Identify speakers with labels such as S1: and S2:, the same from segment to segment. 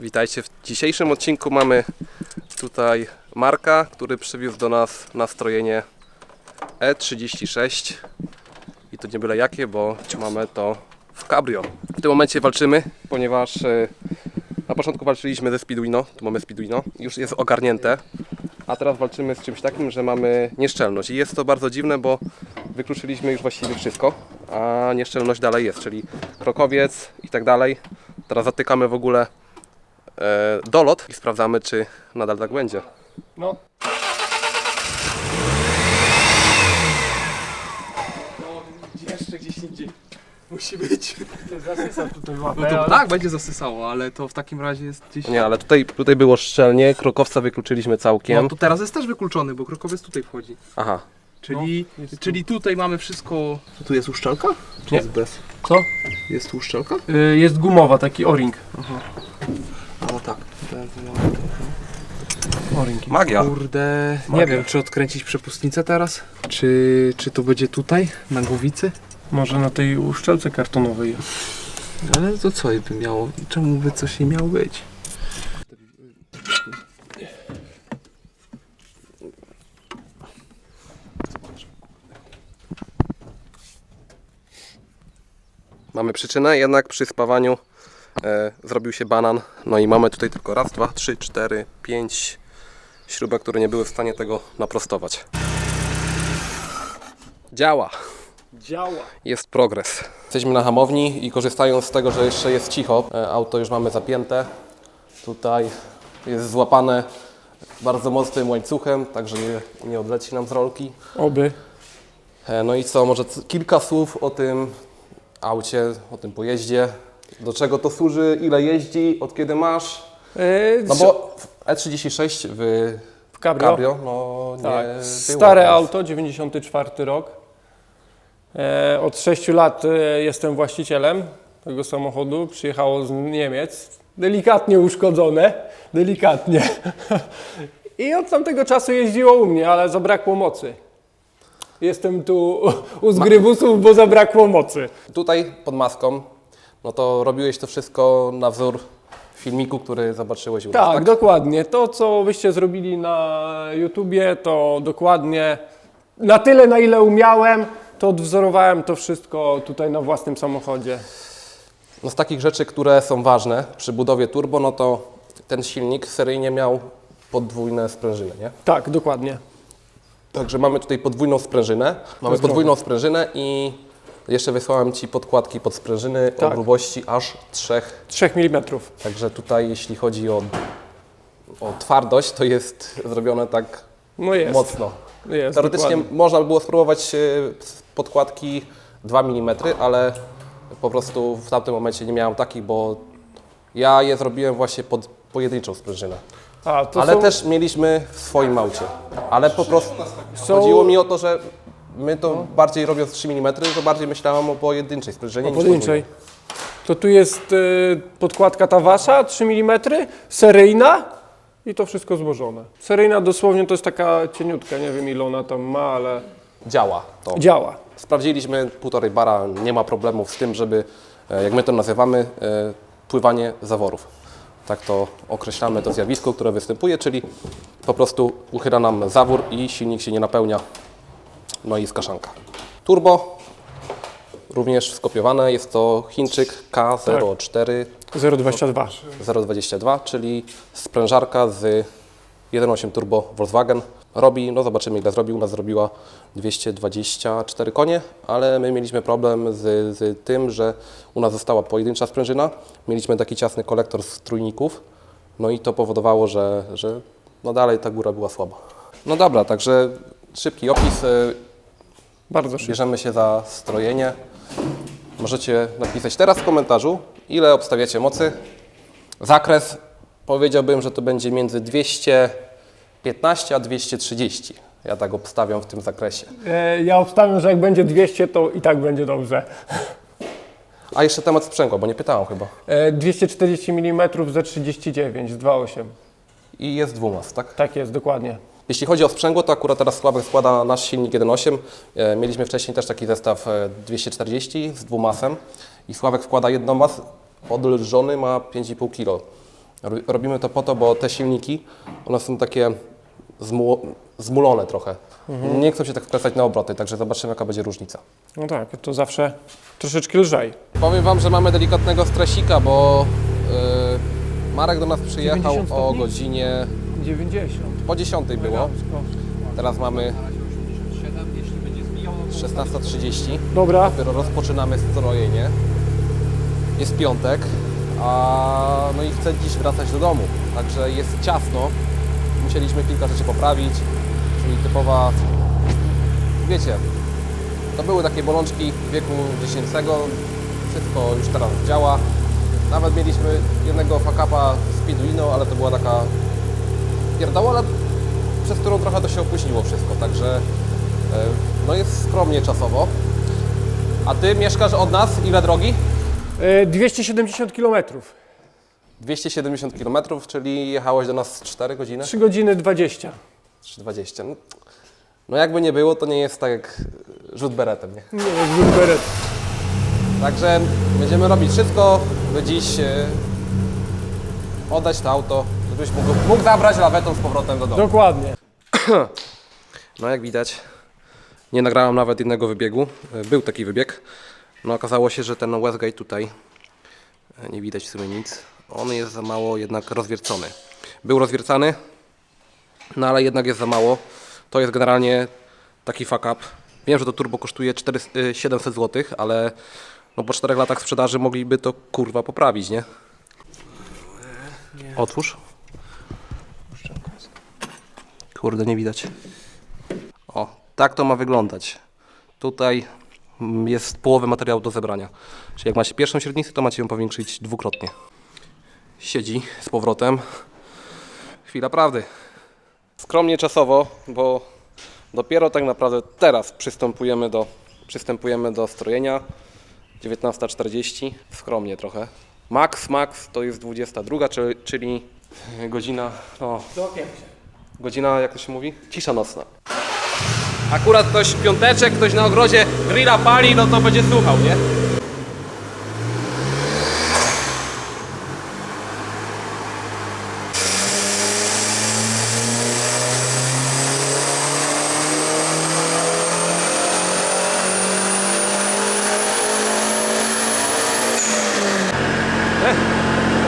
S1: Witajcie. W dzisiejszym odcinku mamy tutaj Marka, który przywiózł do nas nastrojenie E36 i to nie byle jakie, bo mamy to w cabrio. W tym momencie walczymy, ponieważ e, na początku walczyliśmy ze Speeduino, tu mamy Speeduino, już jest ogarnięte, a teraz walczymy z czymś takim, że mamy nieszczelność i jest to bardzo dziwne, bo wykluczyliśmy już właściwie wszystko, a nieszczelność dalej jest, czyli krokowiec i tak dalej. Teraz zatykamy w ogóle dolot i sprawdzamy, czy nadal tak będzie.
S2: No.
S3: Jeszcze gdzieś indziej. Musi być.
S2: Zasysa tutaj łapę,
S3: No to tak będzie zasysało, ale to w takim razie jest gdzieś.
S1: Nie, ale tutaj, tutaj było szczelnie, krokowca wykluczyliśmy całkiem.
S3: No to teraz jest też wykluczony, bo krokowiec tutaj wchodzi.
S1: Aha,
S3: Czyli,
S2: jest
S3: czyli tutaj mamy wszystko. Tu jest uszczelka? Czy
S2: Nie.
S3: jest bez?
S2: Co?
S3: Jest tu uszczelka?
S2: Y, Jest gumowa, taki o-ring.
S3: A tak.
S1: Magia.
S3: Kurde, nie
S2: Magia.
S3: wiem, czy odkręcić przepustnicę teraz? Czy, czy to będzie tutaj, na głowicy?
S2: Może na tej uszczelce kartonowej.
S3: Ale to co by miało? Czemu by coś nie miało być?
S1: Mamy przyczynę, jednak przy spawaniu e, zrobił się banan. No i mamy tutaj tylko raz, dwa, trzy, cztery, pięć śrubek, które nie były w stanie tego naprostować. Działa.
S2: Działa.
S1: Jest progres. Jesteśmy na hamowni i korzystając z tego, że jeszcze jest cicho, e, auto już mamy zapięte. Tutaj jest złapane bardzo mocnym łańcuchem, także nie, nie odleci nam z rolki.
S2: Oby.
S1: E, No i co, może kilka słów o tym aucie, o tym pojeździe. Do czego to służy, ile jeździ, od kiedy masz?
S2: Y,
S1: No bo w E36 w
S2: w cabrio.
S1: cabrio, no nie
S2: Tak.
S1: było
S2: Stare auto, 94 rok. E, od 6 lat e, jestem właścicielem tego samochodu. Przyjechało z Niemiec. Delikatnie uszkodzone. Delikatnie. I od tamtego czasu jeździło u mnie, ale zabrakło mocy. Jestem tu u zgrybusów, bo zabrakło mocy.
S1: Tutaj pod maską, no to robiłeś to wszystko na wzór filmiku, który zobaczyłeś u nas,
S2: Tak, dokładnie. To, co wyście zrobili na YouTubie, to dokładnie na tyle, na ile umiałem, to odwzorowałem to wszystko tutaj na własnym samochodzie.
S1: No z takich rzeczy, które są ważne przy budowie turbo, no to ten silnik seryjnie miał podwójne sprężyny, nie?
S2: Tak, dokładnie.
S1: Także mamy tutaj podwójną sprężynę. Mamy podwójną sprężynę i jeszcze wysłałem Ci podkładki pod sprężyny o
S2: Tak.
S1: grubości aż 3.
S2: 3 mm.
S1: Także tutaj jeśli chodzi o, o twardość, to jest zrobione tak
S2: No jest.
S1: mocno.
S2: jest
S1: Teoretycznie
S2: dokładnie.
S1: można by było spróbować e, podkładki 2 mm, ale po prostu w tamtym momencie nie miałem takich, bo ja je zrobiłem właśnie pod pojedynczą sprężynę.
S2: A,
S1: Ale
S2: są,
S1: też mieliśmy w swoim aucie. Ale po prostu chodziło mi o to, że my to bardziej robiąc 3 mm, to bardziej myślałem o pojedynczej sprężynie
S2: o
S1: niż
S2: pojedynczej. To tu jest y, podkładka ta wasza, 3 mm, seryjna i to wszystko złożone. Seryjna dosłownie to jest taka cieniutka, nie wiem ile ona tam ma, ale.
S1: Działa to.
S2: działa.
S1: Sprawdziliśmy półtorej bara, nie ma problemów z tym, żeby, e, jak my to nazywamy, e, pływanie zaworów. Tak to określamy to zjawisko, które występuje, czyli po prostu uchyla nam zawór i silnik się nie napełnia. No i skaszanka. Turbo również skopiowane, jest to Chińczyk K04
S2: 0,22.
S1: 022, czyli sprężarka z 1.8 turbo Volkswagen. Robi, no zobaczymy ile zrobił, u nas zrobiła 224 konie, ale my mieliśmy problem z, z tym, że u nas została pojedyncza sprężyna, mieliśmy taki ciasny kolektor z trójników, no i to powodowało, że, że no dalej ta góra była słaba. No dobra, także szybki opis,
S2: Bardzo szybko.
S1: bierzemy się za strojenie. Możecie napisać teraz w komentarzu, ile obstawiacie mocy. Zakres powiedziałbym, że to będzie między 215 a 230. Ja tak obstawiam w tym zakresie.
S2: E, Ja obstawiam, że jak będzie 200, to i tak będzie dobrze.
S1: A jeszcze temat sprzęgła, bo nie pytałam chyba.
S2: E, 240 mm za 39, 2,8.
S1: I jest dwumast, tak?
S2: Tak jest, dokładnie.
S1: Jeśli chodzi o sprzęgło, to akurat teraz Sławek składa nasz silnik 1.8. E, Mieliśmy wcześniej też taki zestaw e, 240 z dwumasem i Sławek wkłada jednomas, podlżony ma 5,5 kg. Ro- Robimy to po to, bo te silniki, one są takie zmu- zmulone trochę. Nie chcą się tak wkręcać na obroty, także zobaczymy jaka będzie różnica.
S2: No tak, to zawsze troszeczkę lżej.
S1: Powiem Wam, że mamy delikatnego stresika, bo yy, Marek do nas przyjechał
S2: 90
S1: o godzinie
S2: 90.
S1: po 10 było. Teraz mamy 16.30.
S2: Dobra,
S1: Dopiero rozpoczynamy strojenie. Jest piątek, a no i chcę dziś wracać do domu. Także jest ciasno. Musieliśmy kilka rzeczy poprawić, czyli typowa, wiecie, to były takie bolączki wieku dziecięcego. Wszystko już teraz działa. Nawet mieliśmy jednego fakapa z Piduino, ale to była taka pierdoła, przez którą trochę to się opóźniło wszystko. Także e, no jest skromnie czasowo. A ty mieszkasz od nas ile drogi?
S2: e, 270 km.
S1: 270 km, czyli jechałeś do nas 4 godziny?
S2: 3 godziny 20.
S1: 3,20. No, no jakby nie było, to nie jest tak jak rzut beretem, nie?
S2: Nie, jest beret.
S1: Także będziemy robić wszystko, by dziś e, oddać to auto, żebyś mógł, mógł zabrać lawetą z powrotem do domu.
S2: Dokładnie.
S1: No jak widać, nie nagrałem nawet jednego wybiegu. E, Był taki wybieg. No okazało się, że ten Westgate tutaj, e, nie widać w sumie nic, on jest za mało jednak rozwiercony. Był rozwiercany, no ale jednak jest za mało. To jest generalnie taki fuck up. Wiem, że to turbo kosztuje 400, e, 700 zł, ale no po 4 latach sprzedaży mogliby to kurwa poprawić, nie? Otwórz. Kurde, nie widać. O, tak to ma wyglądać. Tutaj jest połowy materiału do zebrania. Czyli jak macie pierwszą średnicę, to macie ją powiększyć dwukrotnie. Siedzi z powrotem. Chwila prawdy. Skromnie czasowo, bo dopiero tak naprawdę teraz przystępujemy do, przystępujemy do strojenia. 19.40. Skromnie trochę. Max, max to jest 22, czyli, godzina, no, godzina, jak to się mówi? Cisza nocna. Akurat ktoś piąteczek, ktoś na ogrodzie grilla pali, no to będzie słuchał, nie?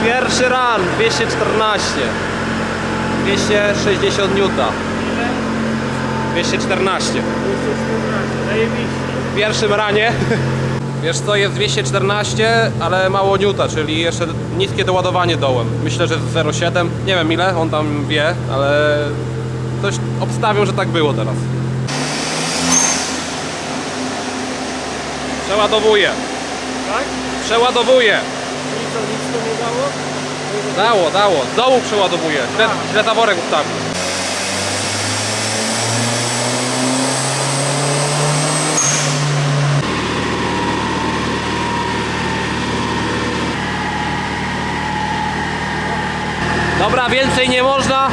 S1: Pierwszy ran, 214. 260 newta. 214. W pierwszym ranie. Wiesz co, jest 214, ale mało newta, czyli jeszcze niskie doładowanie dołem. Myślę, że z 0,7. Nie wiem ile, on tam wie, ale coś obstawią, że tak było teraz. Przeładowuję.
S2: Tak? Co, nic to nie dało?
S1: Dało. Z dołu przeładowuję. Źle, źle zaworek ustawił. Dobra, więcej nie można,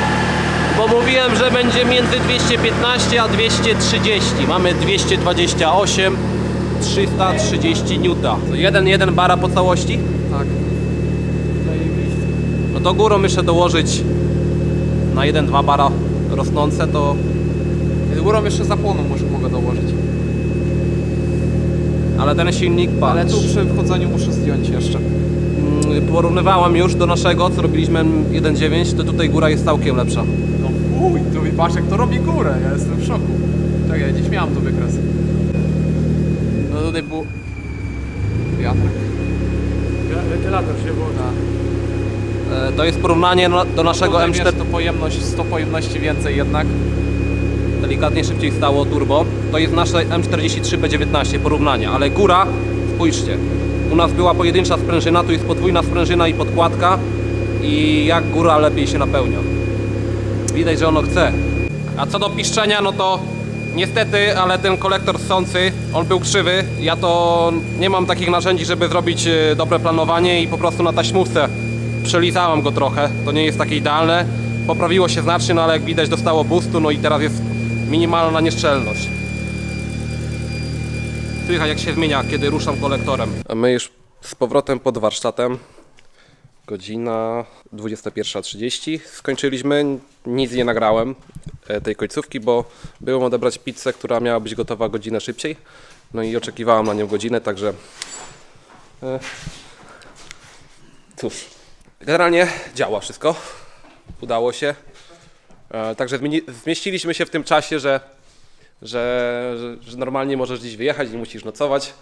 S1: bo mówiłem, że będzie między 215 a 230. Mamy 228, 330 newta. 1,1 bara po całości?
S3: Tak.
S1: No to górą jeszcze dołożyć na 1-2 bara rosnące, to
S3: Górą jeszcze zapłonu muszę, mogę dołożyć.
S1: ale ten silnik patrz.
S3: Ale tu przy wchodzeniu muszę zdjąć jeszcze.
S1: Mm, Porównywałam już do naszego, co robiliśmy 1.9, to tutaj góra jest całkiem lepsza.
S3: No uj, to mi patrz jak to robi górę, ja jestem w szoku. Tak, ja dziś miałem to wykres. No tutaj był... Wiatrak.
S2: Wentylator się włącza.
S1: E, To jest porównanie do naszego
S3: Tutaj,
S1: M4,
S3: wiesz, to pojemność, 100 pojemności więcej jednak.
S1: delikatnie szybciej stało turbo. To jest nasze M43B19 porównanie, ale góra, spójrzcie, u nas była pojedyncza sprężyna, tu jest podwójna sprężyna i podkładka i jak góra lepiej się napełnia. Widać, że ono chce. A co do piszczenia, no to niestety, ale ten kolektor ssący, on był krzywy. Ja to nie mam takich narzędzi, żeby zrobić e, dobre planowanie i po prostu na taśmówce przelizałem go trochę. To nie jest takie idealne. Poprawiło się znacznie, no ale jak widać dostało boostu, no i teraz jest minimalna nieszczelność. Słychać jak się zmienia, kiedy ruszam kolektorem. A my już z powrotem pod warsztatem. Godzina 21.30. Skończyliśmy, nic nie nagrałem e, tej końcówki, bo byłem odebrać pizzę, która miała być gotowa godzinę szybciej. No i oczekiwałam na nią godzinę, także e, cóż, generalnie działa wszystko. Udało się. E, Także zmieściliśmy się w tym czasie, że, że, że, że normalnie możesz gdzieś wyjechać, nie musisz nocować.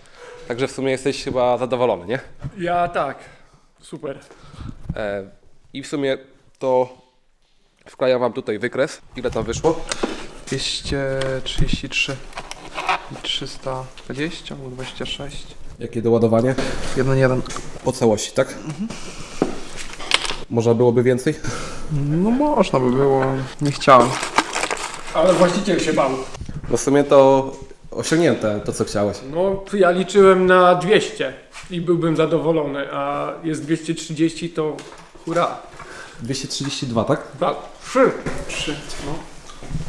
S1: Także w sumie jesteś chyba zadowolony, nie?
S2: Ja tak. Super.
S1: E, I w sumie to wklejam Wam tutaj wykres. Ile tam wyszło?
S3: 233 i 320 albo 26.
S1: Jakie doładowanie?
S3: 1,1.
S1: Po całości, tak? Można byłoby więcej?
S3: No można by było, nie chciałem.
S2: Ale właściciel się bał.
S1: No w sumie to osiągnięte, to co chciałeś.
S2: No, ja liczyłem na 200 i byłbym zadowolony, a jest 230 to hurra.
S1: 232, tak?
S2: Dwa, trzy.
S3: 3, no.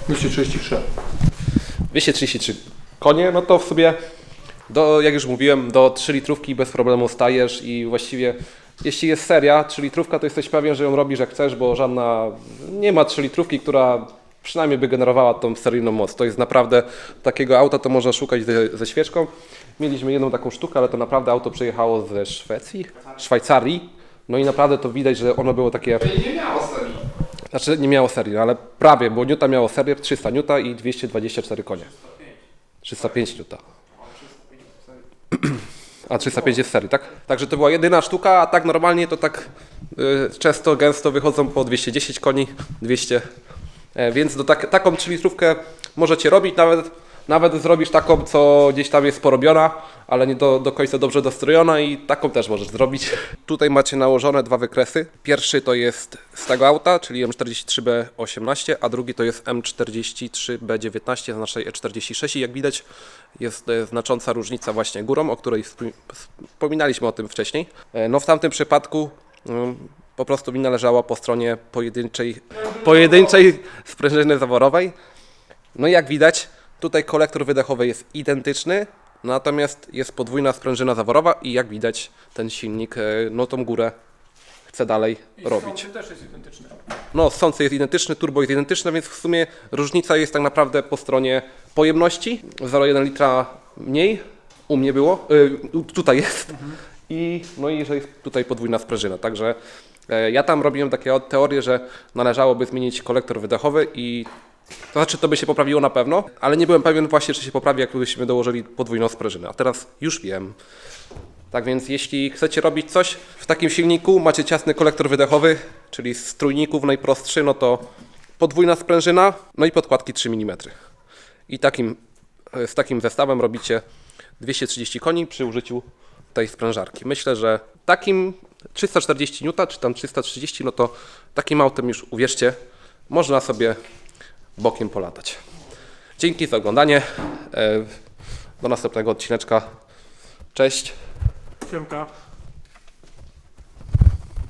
S2: 233.
S1: 233 konie, no to w sumie, do, jak już mówiłem, do 3 litrówki bez problemu stajesz i właściwie jeśli jest seria 3 litrówka, to jesteś pewien, że ją robisz jak chcesz, bo żadna, nie ma 3 litrówki, która przynajmniej by generowała tą seryjną moc. To jest naprawdę, takiego auta to można szukać ze, ze świeczką. Mieliśmy jedną taką sztukę, ale to naprawdę auto przyjechało ze Szwecji, Szwajcarii. No i naprawdę to widać, że ono było takie...
S3: Nie miało serii.
S1: Znaczy nie miało serii, no ale prawie, bo Newta miało serię 300 Newta i 224 konie. 305 Newta. A 305 jest serii, tak? Także to była jedyna sztuka, a tak normalnie to tak y, często, gęsto wychodzą po 210 koni, 200. E, więc do tak, taką 3 litrówkę możecie robić, nawet, nawet zrobisz taką, co gdzieś tam jest porobiona, ale nie do, do końca dobrze dostrojona i taką też możesz zrobić. Tutaj macie nałożone dwa wykresy. Pierwszy to jest z tego auta, czyli M43B18, a drugi to jest M43B19 z naszej E46 i jak widać jest e, znacząca różnica właśnie górą, o której wspom- wspominaliśmy o tym wcześniej. E, No w tamtym przypadku mm, po prostu wina leżała po stronie pojedynczej, pojedynczej sprężyny zaworowej. No i jak widać, tutaj kolektor wydechowy jest identyczny, natomiast jest podwójna sprężyna zaworowa i jak widać ten silnik, e, no tą górę chce dalej robić.
S2: też jest identyczny.
S1: No, sący jest identyczny, turbo jest identyczne, więc w sumie różnica jest tak naprawdę po stronie pojemności. 0,1 litra mniej u mnie było, y, tutaj jest. I no i że jest tutaj podwójna sprężyna. Także e, ja tam robiłem takie teorie, że należałoby zmienić kolektor wydechowy i to znaczy to by się poprawiło na pewno, ale nie byłem pewien właśnie, czy się poprawi, jakbyśmy dołożyli podwójną sprężynę. A teraz już wiem. Tak więc jeśli chcecie robić coś w takim silniku, macie ciasny kolektor wydechowy, czyli z trójników najprostszy, no to podwójna sprężyna, no i podkładki 3 mm. I takim, e, z takim zestawem robicie 230 koni przy użyciu tej sprężarki. Myślę, że takim 340 N, czy tam 330, no to takim autem już uwierzcie, można sobie bokiem polatać. Dzięki za oglądanie. E, Do następnego odcineczka. Cześć.
S2: Siemka.